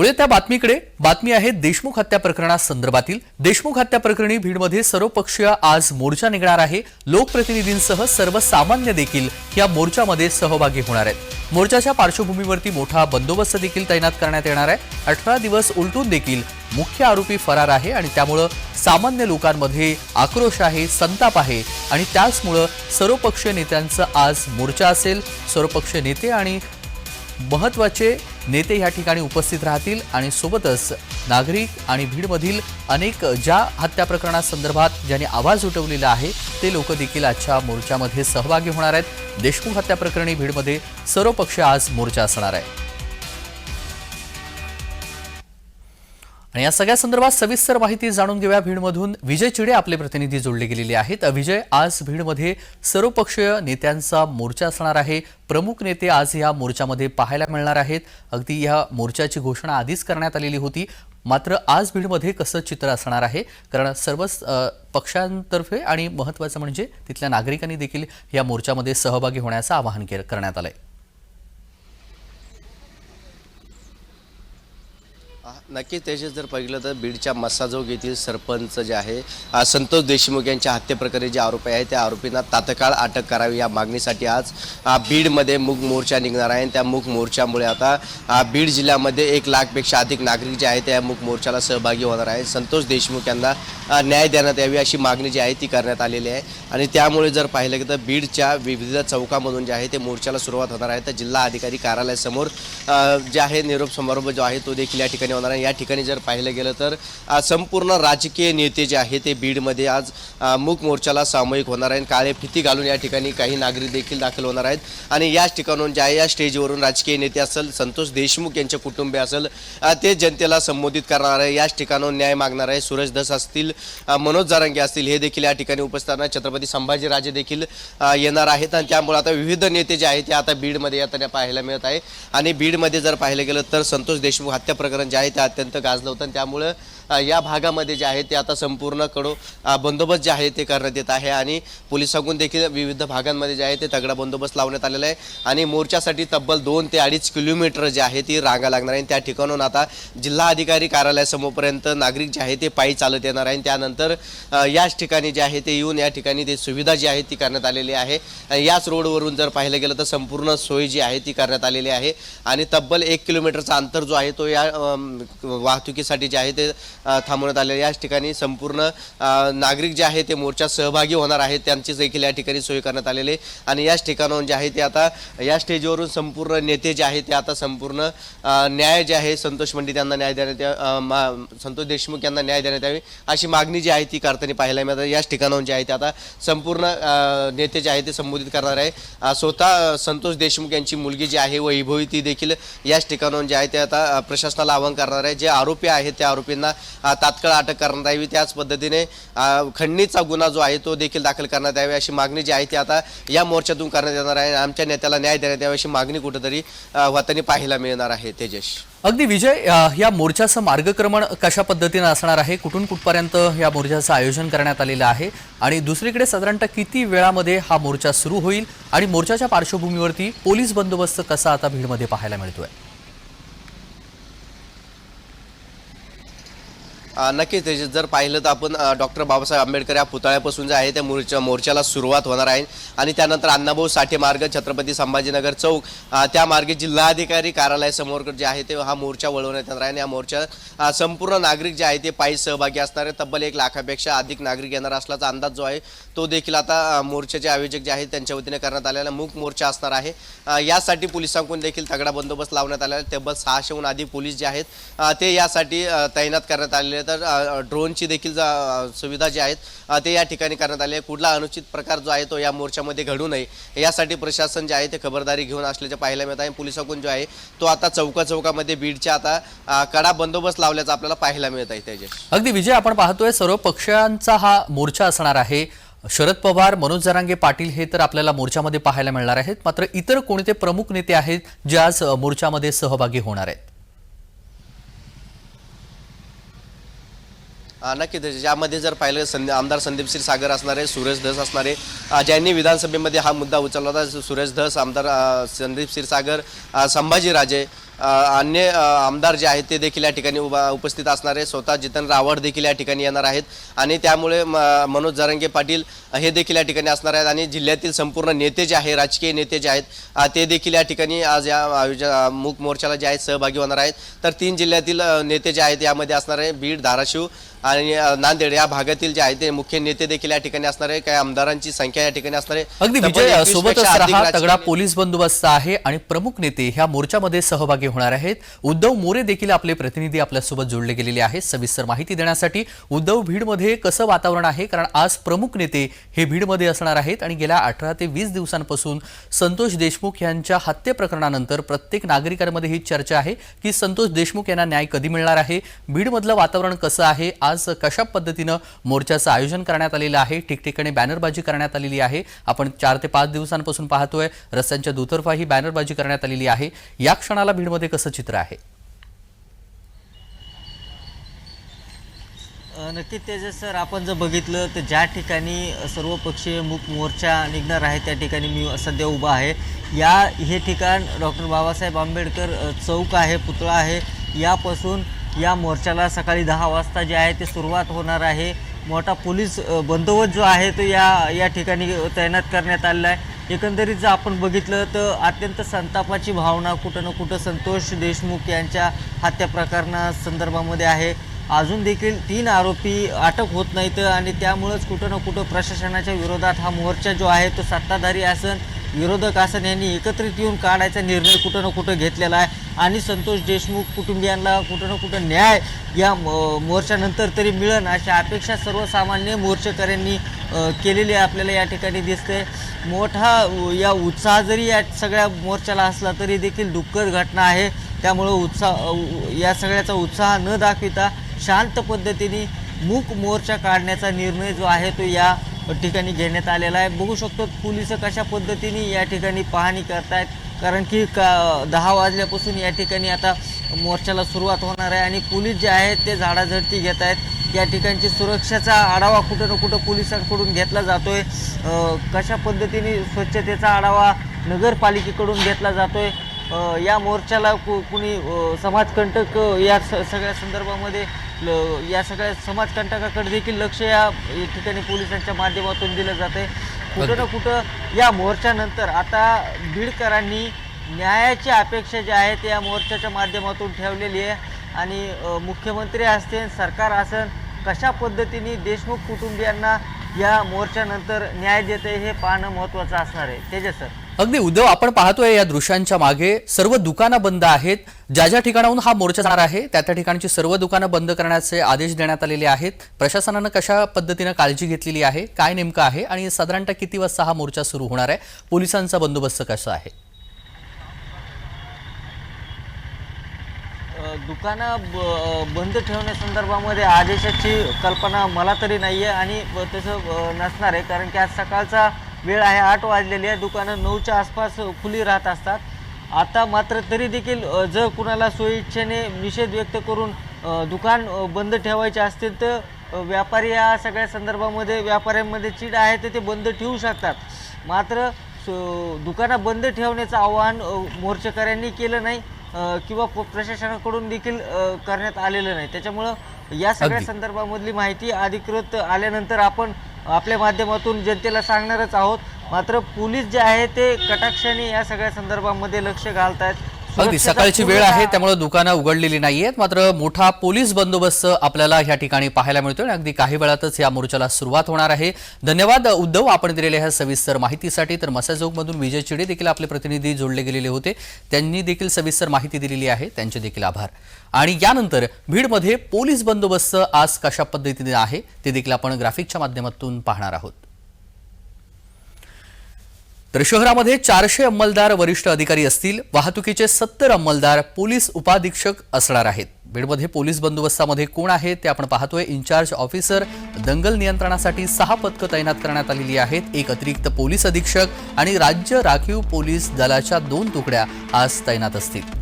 पुढे त्या बातमीकडे. बातमी आहे देशमुख हत्या प्रकरणासंदर्भातील देशमुख हत्या प्रकरणी भीडमध्ये सर्वपक्षीय आज मोर्चा निघणार आहे. लोकप्रतिनिधींसह सर्वसामान्य देखील या मोर्चामध्ये सहभागी होणार आहेत. मोर्चाच्या पार्श्वभूमीवरती मोठा बंदोबस्त देखील तैनात करण्यात येणार आहे. अठरा दिवस उलटून देखील मुख्य आरोपी फरार आहे आणि त्यामुळं सामान्य लोकांमध्ये आक्रोश आहे संताप आहे आणि त्याचमुळं सर्वपक्षीय नेत्यांचं आज मोर्चा असेल. सर्वपक्षीय नेते आणि महत्त्वाचे नेते या ठिकाणी उपस्थित राहतील आणि सोबतच नागरिक आणि भीडमधील अनेक ज्या हत्या प्रकरणासंदर्भात ज्यांनी आवाज उठवलेला आहे ते लोक देखील आजच्या मोर्चामध्ये सहभागी होणार आहेत. देशमुख हत्या प्रकरणी भीडमध्ये सर्व पक्ष आज मोर्चा असणार आहे. आणि या सगळ्या संदर्भात सविस्तर माहिती जाणून घेऊया भीडमधून. विजय चिडे आपले प्रतिनिधी जोडले गेलेले आहेत. विजय आज भीडमध्ये सर्वपक्षीय नेत्यांचा मोर्चा असणार आहे. प्रमुख नेते आज या मोर्चामध्ये पाहायला मिळणार आहेत. अगदी या मोर्चाची घोषणा आधीच करण्यात आलेली होती. मात्र आज भीडमध्ये कसं चित्र असणार आहे? कारण सर्वच पक्षांतर्फे आणि महत्त्वाचं म्हणजे तिथल्या नागरिकांनी देखील या मोर्चामध्ये सहभागी होण्याचं आवाहन करण्यात आलं आहे नक्कीच त्याचे जर पाहिलं तर बीडच्या मस्साजोग येथील सरपंच जे आहे संतोष देशमुख यांच्या हत्येप्रकरणी जे आरोपी आहे त्या आरोपींना तात्काळ अटक करावी या मागणीसाठी आज बीडमध्ये मूक मोर्चा निघणार आहे. आणि त्या मूक मोर्चामुळे आता बीड जिल्ह्यामध्ये एक लाखपेक्षा अधिक नागरिक जे आहेत त्या मूक मोर्चाला सहभागी होणार आहे संतोष देशमुख यांना न्याय देण्यात यावी अशी मागणी जी आहे ती करण्यात आलेली आहे. आणि त्यामुळे जर पाहिलं की तर बीडच्या विविध चौकामधून जे आहे ते मोर्चाला सुरुवात होणार आहे. तर जिल्हा अधिकारी कार्यालयासमोर जे आहे निरोप समारोह जो आहे तो देखील या ठिकाणी होणार आहे. या ठिकाणी जर पाहिलं गेलं तर संपूर्ण राजकीय नेते जे आहे ते बीडमध्ये आज मूक मोर्चाला सामूहिक होणार आहे काळे फिती घालून या ठिकाणी काही नागरिक देखील दाखल होणार आहेत. आणि याच ठिकाणून ज्या या स्टेजवरून राजकीय नेते असेल संतोष देशमुख यांचे कुटुंबे असेल ते जनतेला संबोधित करणार आहे. याच ठिकाणून न्याय मागणार आहे. सुरेश धस असतील मनोज जारंगे असतील हे देखील या ठिकाणी उपस्थित राहणार. छत्रपती संभाजीराजे देखील येणार आहेत. आणि त्यामुळे आता विविध नेते जे आहेत ते आता बीडमध्ये येताना पाहायला मिळत आहे. आणि बीडमध्ये जर पाहिलं गेलं तर संतोष देशमुख हत्या प्रकरण जे आहे त्या अत्यंत गाजलं होतं आणि त्यामुळं या भागामध्ये जे आहे ते आता संपूर्ण कडो बंदोबस्त जे आहे ते करण्यात येत आहे आणि पोलिसांकडून देखील विविध भागांमध्ये जे आहे ते तगडा बंदोबस्त लावण्यात आलेला आहे. आणि मोर्चासाठी तब्बल दोन ते अडीच किलोमीटर जे आहे ती रांगा लागणार आहे आणि त्या ठिकाणून आता जिल्हा अधिकारी कार्यालयासमोरपर्यंत नागरिक जे आहे ते पायी चालत येणार आहे आणि त्यानंतर याच ठिकाणी जे आहे ते येऊन या ठिकाणी ते सुविधा जी आहे ती करण्यात आलेली आहे. याच रोडवरून जर पाहिलं गेलं तर संपूर्ण सोय जी आहे ती करण्यात आलेली आहे. आणि तब्बल एक किलोमीटरचा अंतर जो आहे तो या वाहतुकीसाठी जे आहे ते थांबवण्यात आले याच ठिकाणी संपूर्ण नागरिक जे आहे ते मोर्चात सहभागी होणार आहेत त्यांची देखील या ठिकाणी सोय करण्यात आलेली आहे. आणि याच ठिकाणाहून जे आहे ते आता या स्टेजवरून संपूर्ण नेते जे आहेत ते आता संपूर्ण न्याय जे आहे संतोष पंडित यांना न्याय देण्यात या मा- संतोष देशमुख यांना न्याय देण्यात यावी अशी मागणी जी आहे ती करताना पाहायला मिळतात याच ठिकाणाहून जे आहे ते आता संपूर्ण नेते जे आहे ते संबोधित करणार आहे. स्वतः संतोष देशमुख यांची मुलगी जी आहे वैभवी ती देखील याच ठिकाणाहून जे आहे ते आता प्रशासनाला आवाहन करणार आहे. जे आरोपी आहेत त्या आरोपींना तात्काळ अटक करण्यात यावी. त्याच पद्धतीने खंडणीचा गुन्हा जो आहे तो देखील दाखल करण्यात यावी अशी मागणी जी आहे ती आता या मोर्चातून करण्यात येणार आहे. आमच्या नेत्याला न्याय देण्यात यावी अशी मागणी कुठेतरी होताना पाहायला मिळणार आहे तेजस अगदी विजय या मोर्चाचं मार्गक्रमण कशा पद्धतीनं असणार आहे? कुठून कुठपर्यंत या मोर्चाचं आयोजन करण्यात आलेलं आहे? आणि दुसरीकडे साधारणतः किती वेळामध्ये हा मोर्चा सुरू होईल? आणि मोर्चाच्या पार्श्वभूमीवरती पोलीस बंदोबस्त कसा आता भीडमध्ये पाहायला मिळतोय? नक्कीच त्याचे जर पाहिलं तर आपण डॉक्टर बाबासाहेब आंबेडकर या पुतळ्यापासून जे आहे त्या मोर्चा मोर्चाला सुरुवात होणार आहे. आणि त्यानंतर अण्णाभाऊ साठे मार्ग छत्रपती संभाजीनगर चौक त्या मार्गे जिल्हाधिकारी कार्यालयासमोर जे आहे ते हा मोर्चा वळवण्यात येणार आहे. आणि या मोर्चा संपूर्ण नागरिक जे आहे ते पायी सहभागी असणार आहे. तब्बल एक लाखापेक्षा अधिक नागरिक येणार असल्याचा अंदाज जो आहे तो देखील आता मोर्चाचे आयोजक जे आहेत त्यांच्या वतीने करण्यात आलेला मूक मोर्चा असणार आहे. यासाठी पोलिसांकडून देखील तगडा बंदोबस्त लावण्यात आलेला आहे. तब्बल सहाशेहून अधिक पोलीस जे आहेत ते यासाठी तैनात करण्यात आलेले आहेत. तर ड्रोनची देखील जा- सुविधा जी आहेत ते या ठिकाणी करण्यात आले आहे. कुठला अनुचित प्रकार जो आहे तो या मोर्चामध्ये घडू नये यासाठी प्रशासन जे आहे ते खबरदारी घेऊन असल्याचे पाहायला मिळत आहे. पोलिसांकडून जो आहे तो आता चौका चौकामध्ये बीडच्या आता कडा बंदोबस्त लावल्याचा आपल्याला पाहायला मिळत आहे त्याचे अगदी विजय आपण पाहतोय सर्व पक्षांचा हा मोर्चा असणार आहे. शरद पवार मनोज जरांगे पाटील हे तर आपल्याला मोर्चामध्ये पाहायला मिळणार आहेत. मात्र इतर कोणते प्रमुख नेते आहेत जे आज मोर्चामध्ये सहभागी होणार आहेत? नक्की ज्यामध्ये जर पाहिलं संद आमदार संदीप सागर असणारे सुरेश धस असणारे ज्यांनी विधानसभेमध्ये हा मुद्दा उचलला होता सुरेश धस आमदार संदीप क्षीरसागर संभाजीराजे अन्य आमदार जे आहेत ते देखील या ठिकाणी उभा उपस्थित असणार. आहे स्वतः जितेंद्र आव्हाड देखील या ठिकाणी येणार आहेत. आणि त्यामुळे म- मनोज जरंगे पाटील हे देखील या ठिकाणी असणार आहेत. आणि जिल्ह्यातील संपूर्ण नेते जे आहे राजकीय नेते जे आहेत ते देखील या ठिकाणी आज या आयोजन मूक मोर्चाला जे आहेत सहभागी होणार आहेत. तर तीन जिल्ह्यातील नेते जे आहेत यामध्ये असणार आहे बीड धाराशिव आणि नांदेड या भागातील जे आहेत ते मुख्य नेते देखील या ठिकाणी असणार आहे. काही आमदारांची संख्या या ठिकाणी असणार आहे. अगदी विजय 21 सोबतच तगडा पोलीस बंदोबस्त आहे आणि प्रमुख नेते ह्या मोर्चामध्ये सहभागी होणार आहेत. उद्धव मोरे देखील आपले प्रतिनिधी आपल्यासोबत जोडले गेलेले आहेत. सविस्तर माहिती देण्यासाठी उद्धव भीडमध्ये कसं वातावरण आहे? कारण आज प्रमुख नेते हे भीडमध्ये असणार आहेत आणि गेल्या अठरा ते वीस दिवसांपासून संतोष देशमुख यांच्या हत्ये प्रकरणानंतर प्रत्येक नागरिकांमध्ये ही चर्चा आहे की संतोष देशमुख यांना न्याय कधी मिळणार आहे? बीडमधलं वातावरण कसं आहे? आज कशा पद्धतीनं मोर्चाचं आयोजन करण्यात आलेलं आहे? ठिकठिकाणी बॅनरबाजी करण्यात आलेली आहे. आपण चार ते पाच दिवसांपासून पाहतोय. रस्त्यांच्या दुतर्फा ही बॅनरबाजी करण्यात आलेली आहे. या क्षणाला भीडमध्ये बीडमध्ये कसं चित्र आहे? नक्की नक्कीच तेजस सर आपण जर बघितलं तर ज्या ठिकाणी सर्वपक्षीय मूक मोर्चा निघणार आहे त्या ठिकाणी मी सध्या उभा आहे. या हे ठिकाण डॉक्टर बाबासाहेब आंबेडकर चौक आहे पुतळा आहे. यापासून या मोर्चाला सकाळी दहा वाजता जे आहे ते सुरुवात होणार आहे. मोठा पोलीस बंदोबस्त जो आहे तो या या ठिकाणी तैनात करण्यात आलेला आहे. एकंदरीत जर आपण बघितलं तर अत्यंत संतापाची भावना कुठं ना कुठं संतोष देशमुख यांच्या हत्या प्रकरणा संदर्भामध्ये आहे. अजून देखील तीन आरोपी अटक होत नाहीत आणि त्यामुळंच कुठं ना कुठं प्रशासनाच्या विरोधात हा मोर्चा जो आहे तो सत्ताधारी असन विरोधक असं यांनी एकत्रित येऊन काढायचा निर्णय कुठं ना कुठं घेतलेला आहे. आणि संतोष देशमुख कुटुंबियांना कुठं ना कुठं न्याय या मोर्चानंतर तरी मिळन अशा अपेक्षा सर्वसामान्य मोर्चेकऱ्यांनी केलेली आपल्याला या ठिकाणी दिसते. मोठा या उत्साह जरी या सगळ्या मोर्चाला असला तरी देखील दुःखद घटना आहे. त्यामुळं उत्साह या सगळ्याचा उत्साह न दाखविता शांत पद्धतीने मूक मोर्चा काढण्याचा निर्णय जो आहे तो या ठिकाणी घेण्यात आलेला आहे. बघू शकतो पोलीस कशा पद्धतीने या ठिकाणी पाहणी करतायत. कारण की का दहा वाजल्यापासून या ठिकाणी आता मोर्चाला सुरुवात होणार आहे. आणि पोलीस जे आहेत ते झाडाझडती घेत आहेत या ठिकाणची सुरक्षेचा आढावा कुठं ना कुठं पोलिसांकडून घेतला जातोय. आहे कशा पद्धतीने स्वच्छतेचा आढावा नगरपालिकेकडून घेतला जातोय. आहे या मोर्चाला कु कुणी समाजकंटक या स सगळ्या संदर्भामध्ये ल- या सगळ्या समाजकंटकाकडे देखील लक्ष या ठिकाणी पोलिसांच्या माध्यमातून दिलं जाते कुठं ना कुठं या मोर्चानंतर आता बीडकरांनी न्यायाची अपेक्षा जी आहे ते या मोर्चाच्या माध्यमातून ठेवलेली आहे. आणि मुख्यमंत्री असतील सरकार असेल कशा पद्धतीने देशमुख कुटुंबियांना या मोर्चानंतर न्याय देते हे पाहणं महत्त्वाचं असणार आहे. तेजस सर. अगदी उद्धव आपण पाहतोय या दृश्यांच्या मागे सर्व दुकानं बंद आहेत. ज्या ज्या ठिकाणाहून हा मोर्चा जाणार आहे त्या त्या ठिकाणची सर्व दुकानं बंद करण्याचे आदेश देण्यात आलेले आहेत. प्रशासनानं कशा पद्धतीनं काळजी घेतलेली आहे काय नेमकं आहे आणि साधारणतः किती वाजता हा मोर्चा सुरू होणार आहे? पोलिसांचा बंदोबस्त कसा आहे? दुकानं ब बंद ठेवण्यासंदर्भामध्ये आदेशाची कल्पना मला तरी नाही आहे आणि त्याचं तसं नसणार आहे. कारण की आज सकाळचा वेळ आहे आठ वाजलेली आहे दुकानं नऊच्या आसपास खुली राहत असतात. आता मात्र तरी देखील जर कुणाला स्वइच्छेने निषेध व्यक्त करून दुकान बंद ठेवायचे असतील तर व्यापारी या सगळ्या संदर्भामध्ये व्यापाऱ्यांमध्ये चीड आहे तर ते बंद ठेवू शकतात. मात्र सो- दुकानं बंद ठेवण्याचं आवाहन मोर्चेकऱ्यांनी केलं नाही किंवा प्रशासनाकडून देखील करण्यात आलेलं नाही. त्याच्यामुळं या सगळ्या. संदर्भामधली माहिती अधिकृत आल्यानंतर आपण आपल्या माध्यमातून जनतेला सांगणारच आहोत. मात्र पोलीस जे आहे ते कटाक्षाने या सगळ्या संदर्भामध्ये लक्ष घालत आहेत अगदी सकाळची वेळ आहे त्यामुळे दुकानं उघडलेली नाहीयेत. मात्र मोठा पोलीस बंदोबस्त आपल्याला ह्या ठिकाणी पाहायला मिळतोय आणि अगदी काही वेळातच या मोर्चाला सुरुवात होणार आहे. धन्यवाद उद्धव. आपण दिलेल्या ह्या सविस्तर माहितीसाठी तर मधून विजय चिडे देखील आपले प्रतिनिधी जोडले गेलेले होते. त्यांनी देखील सविस्तर माहिती दिलेली आहे. त्यांचे देखील आभार. आणि यानंतर बीडमध्ये पोलीस बंदोबस्त आज कशा पद्धतीने आहे ते देखील आपण ग्राफिकच्या माध्यमातून पाहणार आहोत. तर शहरामध्ये चारशे अंमलदार वरिष्ठ अधिकारी असतील. वाहतुकीचे सत्तर अंमलदार पोलीस उपाधीक्षक असणार आहेत. बीडमध्ये पोलीस बंदोबस्तामध्ये कोण आहे ते आपण पाहतोय. इन्चार्ज ऑफिसर दंगल नियंत्रणासाठी सहा पथकं तैनात करण्यात आलेली आहेत. एक अतिरिक्त पोलीस अधीक्षक आणि राज्य राखीव पोलीस दलाच्या दोन तुकड्या आज तैनात असतील.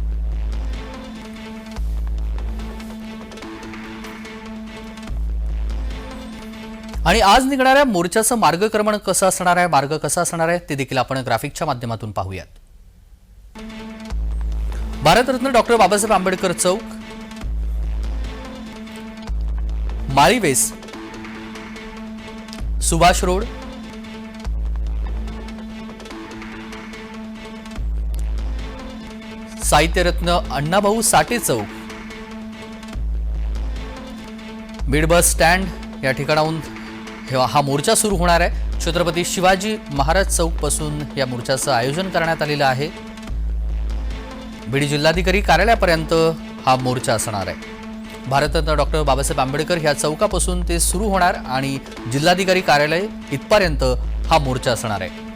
आणि आज निघणाऱ्या मोर्चाचं मार्गक्रमण कसं असणार आहे मार्ग कसा असणार आहे ते देखील आपण ग्राफिकच्या माध्यमातून पाहूयात. भारतरत्न डॉक्टर बाबासाहेब आंबेडकर चौक माळीवेस सुभाष रोड साहित्यरत्न अण्णाभाऊ साठे चौक बीड बस स्टँड या ठिकाणाहून हे- हा मोर्चा सुरू होणार आहे. छत्रपती शिवाजी महाराज चौकपासून या मोर्चाचं आयोजन करण्यात आलेलं आहे. बीड जिल्हाधिकारी कार्यालयापर्यंत हा मोर्चा असणार आहे. भारतरत्न डॉक्टर बाबासाहेब आंबेडकर ह्या चौकापासून ते सुरू होणार आणि जिल्हाधिकारी कार्यालय इथपर्यंत हा मोर्चा असणार आहे.